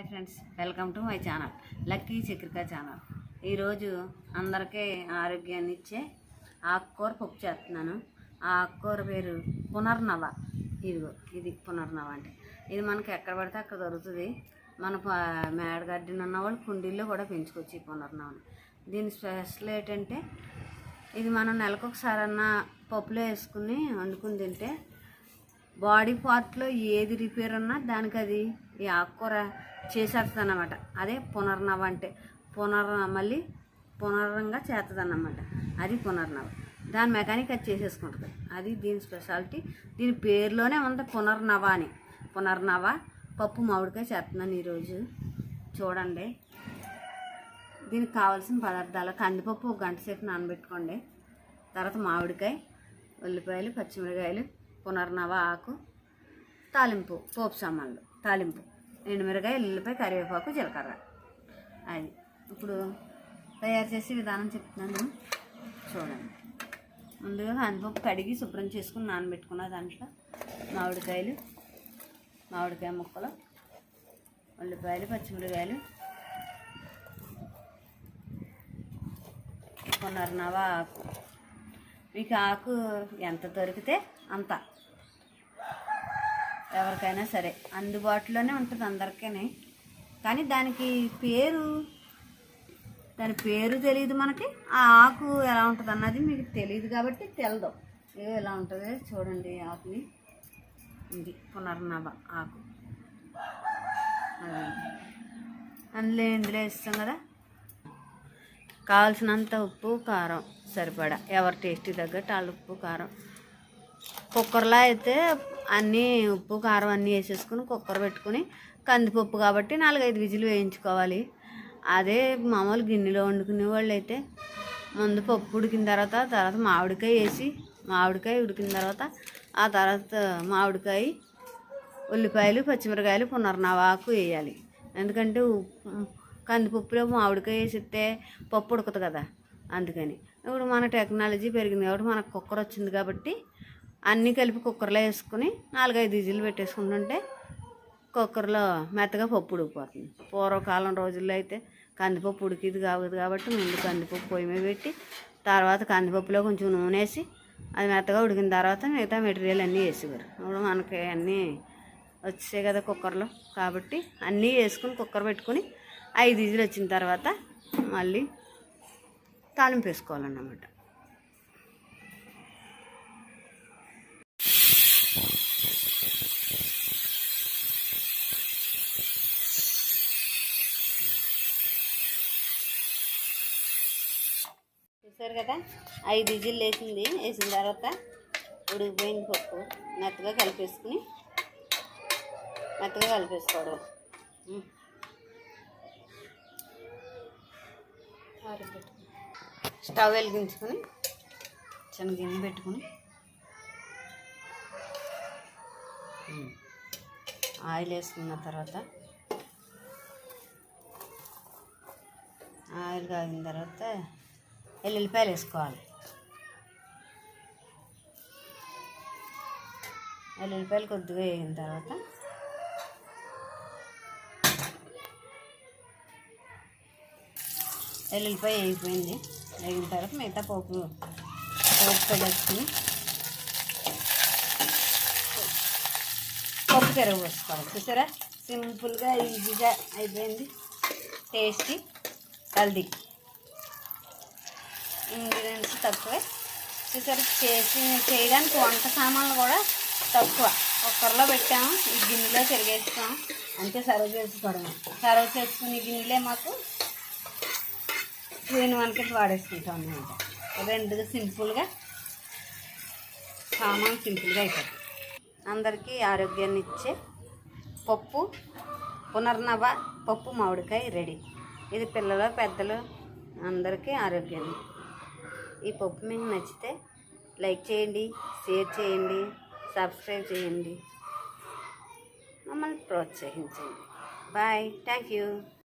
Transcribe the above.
Hi friends welcome to my channel Lucky Chakrika channel. ఈరోజు అందరికీ ఆరోగ్యాన్ని ఇచ్చే ఆకుకూర పప్పు చేస్తున్నాను. ఆ ఆకుకూర పేరు పునర్నవ. ఇదిగో ఇది పునర్నవ అంటే. ఇది మనకి ఎక్కడ పడితే అక్కడ దొరుకుతుంది. మన మేడ గార్డెన్ ఉన్న వాళ్ళు కుండీల్లో కూడా పెంచుకోవచ్చు ఈ పునర్నవని. దీని స్పెషల్ ఏంటంటే ఇది మనం నెలకు ఒకసారన్నా పప్పులో వేసుకుని వండుకుని తింటే బాడీ పార్ట్లో ఏది రిపేర్ ఉన్నా దానికి అది ఈ ఆకుకూర చేసేస్తుంది అనమాట అదే పునర్నవ అంటే పునర్ మళ్ళీ పునరంగా చేస్తుంది అన్నమాట అది పునర్నవ. దాని మెకానిక్ అది చేసేసుకుంటుంది. అది దీని స్పెషాలిటీ. దీని పేరులోనే ఉంది పునర్నవ అని. పునర్నవ పప్పు మామిడికాయ చేస్తున్నాను ఈరోజు. చూడండి. దీనికి కావాల్సిన పదార్థాలు కందిపప్పు ఒక గంట సేపు నానబెట్టుకోండి. తర్వాత మామిడికాయ ఉల్లిపాయలు పచ్చిమిరకాయలు పునర్నవ ఆకు తాలింపు పోపు సామాన్లు. తాలింపు. ఎండుమిరకాయ ఉల్లిపాయ కరివేపాకు జీలకర్ర. అది. ఇప్పుడు తయారు చేసే విధానం చెప్తున్నాను. చూడండి. ముందుగా కందిపప్పు కడిగి శుభ్రం చేసుకుని నానబెట్టుకున్న దాంట్లో మామిడికాయలు మామిడికాయ ముక్కలు ఉల్లిపాయలు పచ్చిమిరకాయలు పునర్నవ ఆకు. మీకు ఆకు ఎంత దొరికితే అంత. ఎవరికైనా సరే. అందుబాటులోనే ఉంటుంది అందరికీ కానీ దానికి పేరు దాని పేరు తెలియదు మనకి. ఆ ఆకు ఎలా ఉంటుంది అన్నది మీకు తెలియదు కాబట్టి తెలదు. ఏ ఎలా ఉంటుంది చూడండి ఆకుని. ఇది పునర్నవ ఆకు. అందులో ఇందులో ఇస్తాం కదా. కావాల్సినంత ఉప్పు కారం సరిపడా. ఎవరి టేస్టీ తగ్గట్టు వాళ్ళ ఉప్పు కారం కుక్కర్లో అయితే అన్నీ ఉప్పు కారం అన్నీ వేసేసుకుని కుక్కర్ పెట్టుకుని కందిపప్పు కాబట్టి నాలుగైదు విజులు వేయించుకోవాలి. అదే మామూలు గిన్నెలో వండుకునే వాళ్ళు అయితే ముందు పప్పు ఉడికిన తర్వాత తర్వాత మామిడికాయ వేసి మామిడికాయ ఉడికిన తర్వాత ఆ తర్వాత మామిడికాయ ఉల్లిపాయలు పచ్చిమిరకాయలు పునర్నవాకు వేయాలి. ఎందుకంటే ఉప్పు- కందిపప్పులో మామిడికాయ వేసిస్తే పప్పు ఉడకదు కదా అందుకని. ఇప్పుడు మన టెక్నాలజీ పెరిగింది కాబట్టి మనకు కుక్కర్ వచ్చింది కాబట్టి అన్నీ కలిపి కుక్కర్లో వేసుకుని నాలుగైదు విజిల్లు పెట్టేసుకుంటుంటే కుక్కర్లో మెత్తగా పప్పు ఉడికిపోతుంది. పూర్వకాలం రోజుల్లో అయితే కందిపప్పు ఉడికిది కావదు కాబట్టి ముందు కందిపప్పు పొయ్యి మీద పెట్టి తర్వాత కందిపప్పులో కొంచెం నూనె వేసి అది మెత్తగా ఉడికిన తర్వాత మిగతా మెటీరియల్ అన్నీ వేసేవారు. ఇప్పుడు మనకి అన్నీ వచ్చాయి కదా కుక్కర్లో కాబట్టి అన్నీ వేసుకుని కుక్కర్ పెట్టుకుని ఐదు ఇజులు వచ్చిన తర్వాత మళ్ళీ తాలింపు వేసుకోవాలన్నమాట. చూసారు కదా? ఐదు విజిల్ వేసింది వేసిన తర్వాత ఉడికిపోయిన పప్పు. మెత్తగా కలిపేసుకుని మెత్తగా కలిపేసుకోవడం. స్టవ్ వెలిగించుకొని చిన్న గిన్నె పెట్టుకుని ఆయిల్ వేసుకున్న తర్వాత ఆయిల్ కాగిన తర్వాత ఎల్లుల్లిపాయలు వేసుకోవాలి. ఎల్లుల్లిపాయలు కొద్దిగా వేగిన తర్వాత ఎల్లుల్లిపాయ వేగిపోయింది. వేగిన తర్వాత మిగతా పోపు పోపు పెట్టేసుకుని పప్పు పెరుగు పోసుకోవాలి చూసారా? సింపుల్గా ఈజీగా అయిపోయింది. టేస్టీ హెల్దీ ఇంగ్రీడియంట్స్ తక్కువే. చూసారు చేసి చేయడానికి వంట సామాన్లు కూడా తక్కువ. కుక్కర్లో పెట్టాము ఈ గిన్నెలో తిరిగేస్తాం అంతే సర్వ్ చేసుకోవడం సర్వ్ చేసుకుని ఈ గిన్నెలే మాకు నేను మనకి వాడేసుకుంటాం అనమాట రెండుగా సింపుల్గా సామాన్ సింపుల్గా అయిపోతుంది అందరికీ ఆరోగ్యాన్ని ఇచ్చే పప్పు పునర్నవ పప్పు మామిడికాయ రెడీ. ఇది పిల్లలు పెద్దలు అందరికీ ఆరోగ్యాన్ని ఈ పప్పు మీకు నచ్చితే లైక్ చేయండి షేర్ చేయండి సబ్స్క్రైబ్ చేయండి. మమ్మల్ని ప్రోత్సహించండి. బాయ్. Thank you.